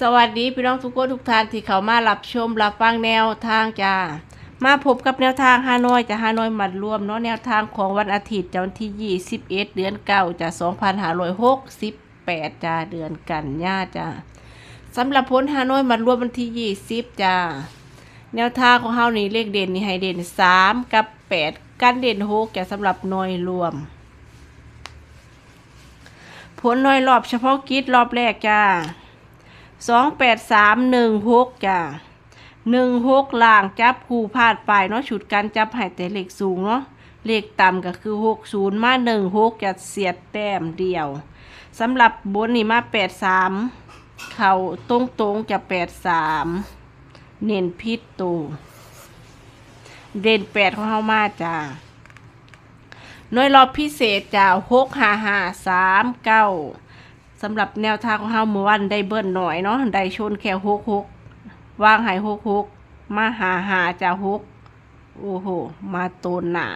สวัสดีพี่น้องทุกคนทุกท่านที่เขามารับชมรับฟังแนวทางจ้า มาพบกับแนวทางฮานอยจะฮานอยมัดรวมเนาะแนวทางของวันอาทิตย์จะวันที่ 21 เดือนเก้าจะ2568จ้าเดือนกันยาจ้าสำหรับผลฮานอยมัดรวมวันที่ 20จ้าแนวทางของเฮานี่เลขเด่นนี่ให้เด่น 3 กับ 8 กันเด่น6จะสำหรับหน่วยรวมผลหน่วยรอบเฉพาะกิจรอบแรกจ้า สองแปดสามหนึ่งหกจ้ะหนึ่งหกล่างจับคู่พาดไปเนาะชุดการจับให้แต่เลขสูงเนาะเลขต่ำก็คือหกศูนย์มาหนึ่งหกจะเสียดแต้มเดียวสำหรับบนนี่มาแปดสามเขาตรงตรงๆจะแปดสามเน้นพิษตูเด่นแปดของเฮามาจ้าหน่วยรอบพิเศษจ้าหกห้าห้าสามเก้า สำหรับแนวทางของเฮาเมื่อวันได้เบิ้ลหน่อยเนาะได้ชนแค่หกหกวางหายหกหกมาหาหาจะหกโอ้โห มาโตนหนา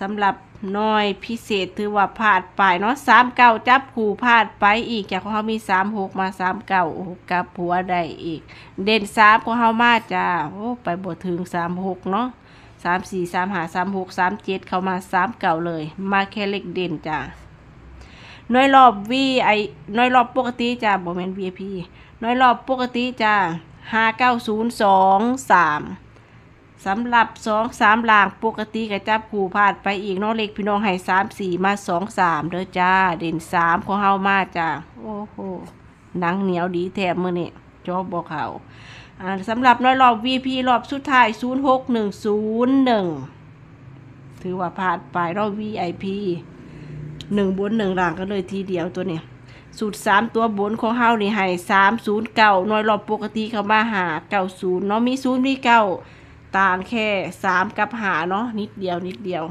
สำหรับน้อยพิเศษถือว่าพลาดไปเนาะสามเก้าจับคู่พลาดไปอีกจากของเฮามีสามหกมาสามเก้าโอ้กับหัวได้อีก เด่นสามของเฮามาจ้าโอ้ไปบ่ถึงสามหกเนาะสามสี่สามหาสามหกสามเจ็ดเข้ามาสามเก้าเลย มาแค่เล็กเด่นจ้า น้อยรอบ V ไอน้อยรอบปกติจ้ะบ่แมน VIP น้อยรอบปกติจ้ะ59023สำหรับ2 3ล่างปกติก็จับคู่พาดไปอีกเนาะเลขพี่น้องให้3 4มา2 3เด้อจ้า เด่น3ของเฮามาจ้ะโอ้โหหนังเหนียวดีแถมมือนี้จอบบ่เขาอ่าสำหรับน้อยรอบ VP รอบสุดท้าย 06101 ถือว่าพลาดไปรอบ VIP หนึ่งบนหนึ่งล่างก็เลยทีเดียวตัวเนี่ยสูตรสามตัวบนของเฮานี่ให้สามศูนย์เก้าน้อยรอบปกติเขามาหาเก้าศูนย์เนาะมีศูนย์มีเก้าต่างแค่สามกับหาเนาะนิดเดียวนิดเดียว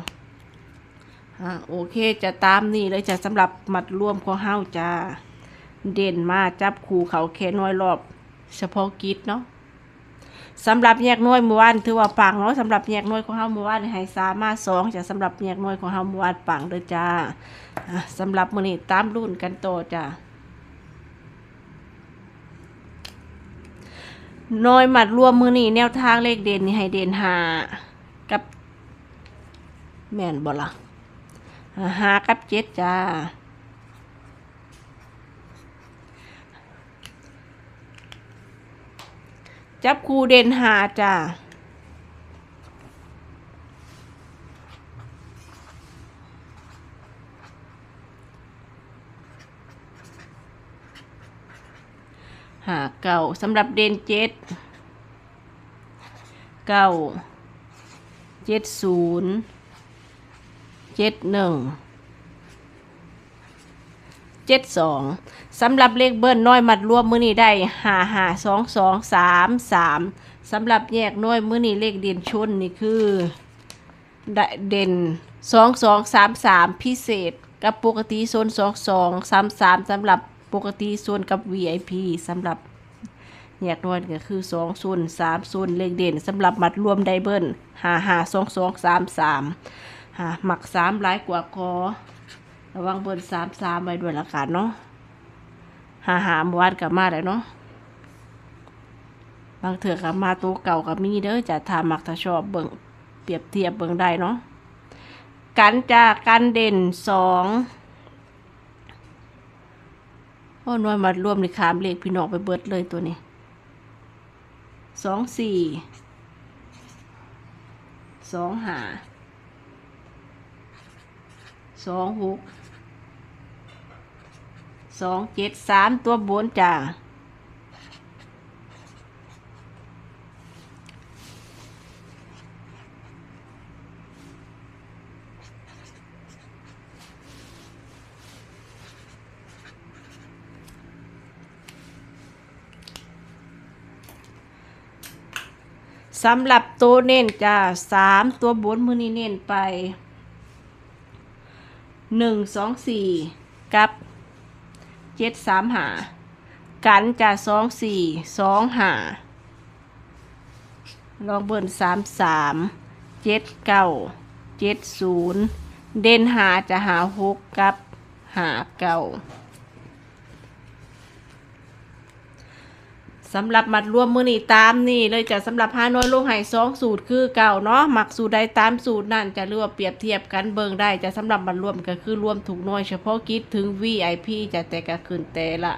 อ่าโอเคจะตามนี่เลยจะสำหรับมัดรวมของเฮาจะเด่นมาจับคู่เขาแค่น้อยรอบ เฉพาะกิจเนาะ สำหรับแยกน่วยเมื่อวานถือว่าปังเนาะสำหรับแยกน่วยของเฮาเมื่อวานให้สามมาสองจะสำหรับแยกน่วยของเฮาเมื่อวานปังเด้อจ้าสำหรับมื้อนี้ตามรุ่นกันโตจ้าน่วยหมัดรวมมือนี้แนวทางเลขเด่นนี่ให้เด่นหากับ แม่นบ่ละหากับเจ็ดจ้า จับคูเด่นหาจ้าหาเก่าสำหรับเด่นเจ็ดเก้าเจ็ดศูนย์เจ็ดหนึ่ง จ็ดสองสำหรับเลขเบิ้ลน้อยมัดรวมมือนี้ได้หาหาสองสองสามสามสำหรับแยกน้อยมือนี้เลขเด่นชนนี่คือไดเด่นสองสองสามสามพิเศษ กับปกติโซนสองสองสามสามสำหรับปกติโซนกับ VIP สำหรับแยกน้อยก็คือสองส่วนสามส่วนเลขเด่นสำหรับมัดรวมไดเบิลหาหาสองสองสามสามหาหมักสามหลายกว่าคอ ระวังเบิลสามสามไว้ด้วยละกันเนาะหาหามวาดกับมาได้เนาะบางเถื่อกับมาตัวเก่ากับมีเด้อจะทามักถ้าชอบเบิ่งเปรียบเทียบเบิ่งได้เนาะกันจากกันเด่นสองโอ้น้อยมัดรวมในขามเลขพี่น้องไปเบิดเลยตัวนี้สองสี่สองหา สองหกสองเจ็ดสามตัวบนจ้าสำหรับตัวเน้นจ้าสามตัวบนมือนี้เน้นไป หนึ่งสองสี่กับเจ็ดสามหากันจ้าสองสี่สองหาลองเบิ่นสามสามเจ็ดเก้าเจ็ดศูนย์เด่นหาจะหาหกกับหาเก้า สำหรับมัดรวมมือนี่ตามนี่เลยจะสำหรับห้าน้อยลงหายสองสูตรคือเก่าเนาะหมักสูตรใดตามสูตรนั่นจะเรียกว่าเปรียบเทียบกันเบิ่งได้จะสำหรับมัดรวมก็คือรวมถูกน้อยเฉพาะกิจถึง VIP จะแต่ก็ขึ้นแต่ละ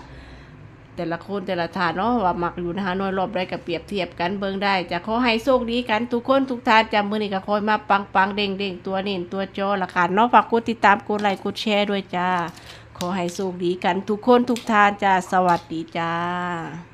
แต่ละคนแต่ละฐานเนาะว่ามักอยู่นะคะน้อยรอบได้กับเปรียบเทียบกันเบิ่งได้ จะขอให้โชคดีกันทุกคนทุกทานจำมือนี่ก็คอยมาปังปังเด้งเด้งตัวเน้นตัวจอละค่ะเนาะฝากกดติดตามกดไลค์กดแชร์ด้วยจ้า ขอให้โชคดีกันทุกคนทุกทานจ้าสวัสดีจ้า